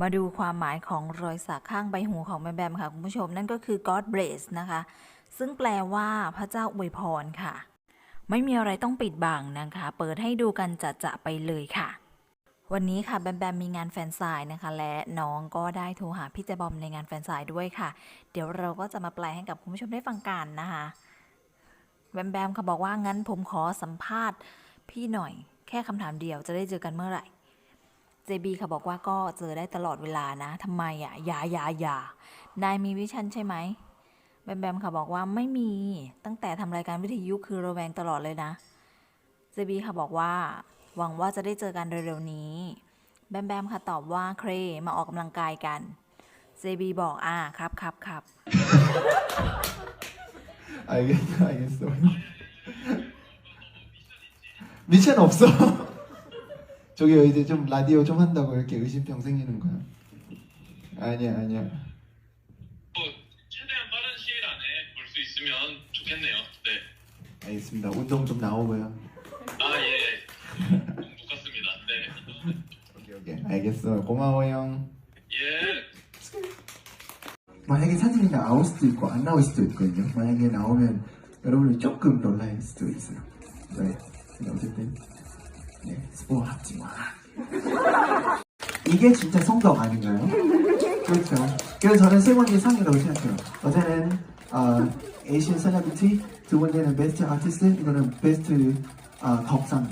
มาดูความหมายของรอยสักข้างใบหูของแบมแบมค่ะคุณผู้ชมนั่นก็คือ God bless นะคะ ซึ่งแปลว่าพระเจ้าอวยพรค่ะ ไม่มีอะไรต้องปิดบังนะคะ เปิดให้ดูกันจะจะไปเลยค่ะ วันนี้ค่ะแบมแบมมีงานแฟนไซน์นะคะ และน้องก็ได้โทรหาพี่เจบอมในงานแฟนไซน์ด้วยค่ะ เดี๋ยวเราก็จะมาแปลให้กับคุณผู้ชมได้ฟังกันนะคะแบมแบมเขาบอกว่างั้นผมขอสัมภาษณ์พี่หน่อย แค่คำถามเดียวจะได้เจอกันเมื่อไหร่ JB เขาบอกว่าก็เจอได้ตลอดเวลานะทำไมอ่ะอย่าอย่าอย่านายมีวิชั่นใช่ไหมแบมแบมค่ะบอกว่าไม่มีตั้งแต่ทำรายการวิทยุคือระแวงตลอดเลยนะ JB ค่ะบอกว่า หวังว่าจะได้เจอกันเร็วๆนี้ แบมแบมค่ะตอบว่าเครมาออกกำลังกายกัน JB บอกอ่าครับครับครับ 알겠어, 알겠어. 미션 없어. 저기요 이제 좀 라디오 좀 한다고 이렇게 의심병 생기는 거야. 아니야, 아니야. 뭐 최대한 빠른 시일 안에 볼 수 있으면 좋겠네요. 네. 알겠습니다. 운동 좀 나오고요. 아 예. 못 갔습니다. 네. 오케이, 오케이. 알겠어. 고마워요. 예. 만약에 사진이 나올 수도 있고 안 나올 수도 있거든요. 만약에 나오면 여러분이 조금 놀랄 수도 있어요. 네. 네, 스포하지 마. 이게 진짜 성덕 아닌가요? 그렇죠. 그래서 저는 세 번째 상이라고 생각해요. 어제는 어, 에이시안 셀러비티, 두 번째는 베스트 아티스트, 이거는 베스트 어, 덕상.